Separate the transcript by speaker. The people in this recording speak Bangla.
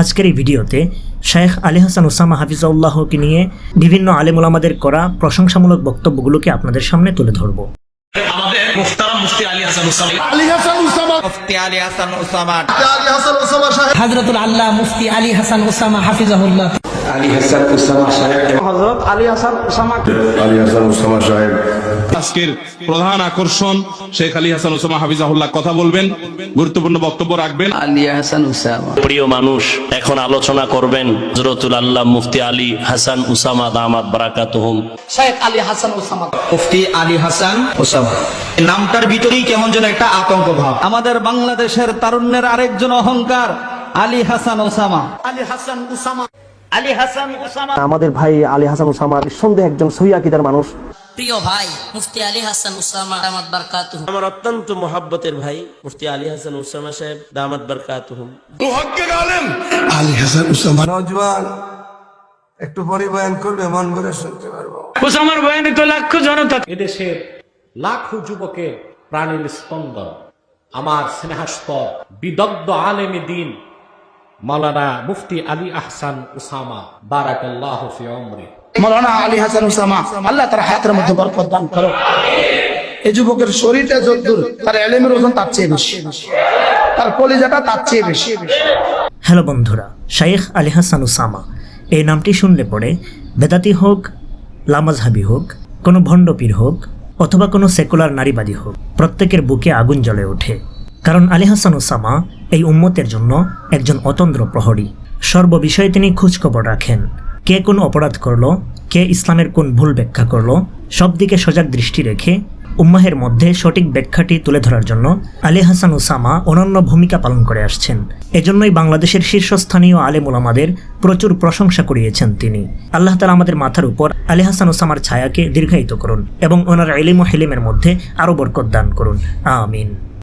Speaker 1: আজকের এই ভিডিওতে শেখ আলী হাসান ওসামা হাফিজাউল্লাহকে নিয়ে বিভিন্ন আলেমুলামাদের করা প্রশংসামূলক বক্তব্যগুলোকে আপনাদের সামনে তুলে ধরব।
Speaker 2: আমাদের মুখতারাম মুফতি আলী হাসান উসামা
Speaker 3: আলী হাসান উসামা
Speaker 4: মুফতি আলী হাসান ওসামা।
Speaker 3: আলী হাসান
Speaker 5: আল্লাহ মুফতি আলী হাসান ওসামা হাফিজাহুল্লাহ।
Speaker 6: আলী হাসান উসামা সাহেব
Speaker 3: আলী হাসান উসামা সাহেব
Speaker 2: আজকের প্রধান আকর্ষণ শেখ আলী হাসান ওসামা হাফিজাহুল্লাহ কথা বলবেন গুরুত্বপূর্ণ বক্তব্য রাখবেন
Speaker 4: আলী হাসান ওসামা
Speaker 7: প্রিয় মানুষ এখন আলোচনা করবেন হজরতুল আল্লাহ মুফতি আলী হাসান উসামা দামাত বারাকাতুহুম
Speaker 5: শেখ আলী হাসান ওসামা
Speaker 4: মুফতি আলী হাসান ওসামা নামটার ভিতরেই কেমন যেন একটা আতঙ্ক ভাব
Speaker 8: আমাদের বাংলাদেশের তারুণ্যের আরেকজন অহংকার আলী হাসান ওসামা
Speaker 9: আমাদের ভাই আলী হাসান উসামা নিঃসন্দেহে একজন সহি আকিদার মানুষ।
Speaker 5: প্রিয় ভাই মুফতি আলী হাসান ওসামা দামাত বারকাতুহু।
Speaker 10: আমার অত্যন্ত মহাব্বতের ভাই মুফতি আলী হাসান উসামা সাহেব দামাত বারকাতুহুম
Speaker 3: আলী হাসান উসামা।
Speaker 8: একটু করবে মন ভরে শুনতে পারব।
Speaker 11: এদেশের লাখো যুবকের প্রাণের স্পন্দন। আমার স্নেহাস্পদ বিদগ্ধ আলেমী দিন মাওলানা মুফতি আলী আহসান উসামা বারাকাল্লাহ ফি উমরি।
Speaker 8: মৌলানা আলী হাসান উসামা আল্লাহ তার হাতের মধ্যে বরকত দান করো। এই যুবকের শরীরটা যদ্দুর তার এলেমের ওজন তার চেয়ে বেশি। তার কলিজাটা তার চেয়ে বেশি।
Speaker 1: হ্যালো বন্ধুরা শাইখ আলী হাসান উসামা এই নামটি শুনলে পরে বেদাতি হোক লামাজহাবি হোক কোনো ভণ্ডপীর হোক অথবা কোনো সেকুলার নারীবাদী হোক প্রত্যেকের বুকে আগুন জ্বলে ওঠে। কারণ আলী হাসান ওসামা এই উম্মতের জন্য একজন অতন্দ্র প্রহরী। সর্ববিষয়ে তিনি খোঁজখবর রাখেন। কে কোন অপরাধ করল, কে ইসলামের কোন ভুল ব্যাখ্যা করল, সব দিকে সজাগ দৃষ্টি রেখে উম্মাহের মধ্যে সঠিক ব্যাখ্যাটি তুলে ধরার জন্য আলী হাসান ওসামা অনন্য ভূমিকা পালন করে আসছেন। এজন্যই বাংলাদেশের শীর্ষস্থানীয় আলেম ওলামাদের প্রচুর প্রশংসা করিয়েছেন তিনি। আল্লাহ তালা আমাদের মাথার উপর আলী হাসান ওসামার ছায়াকে দীর্ঘায়িত করুন এবং ওনার এলিম ও হেলিমের মধ্যে আরও বরকত দান করুন। আমিন।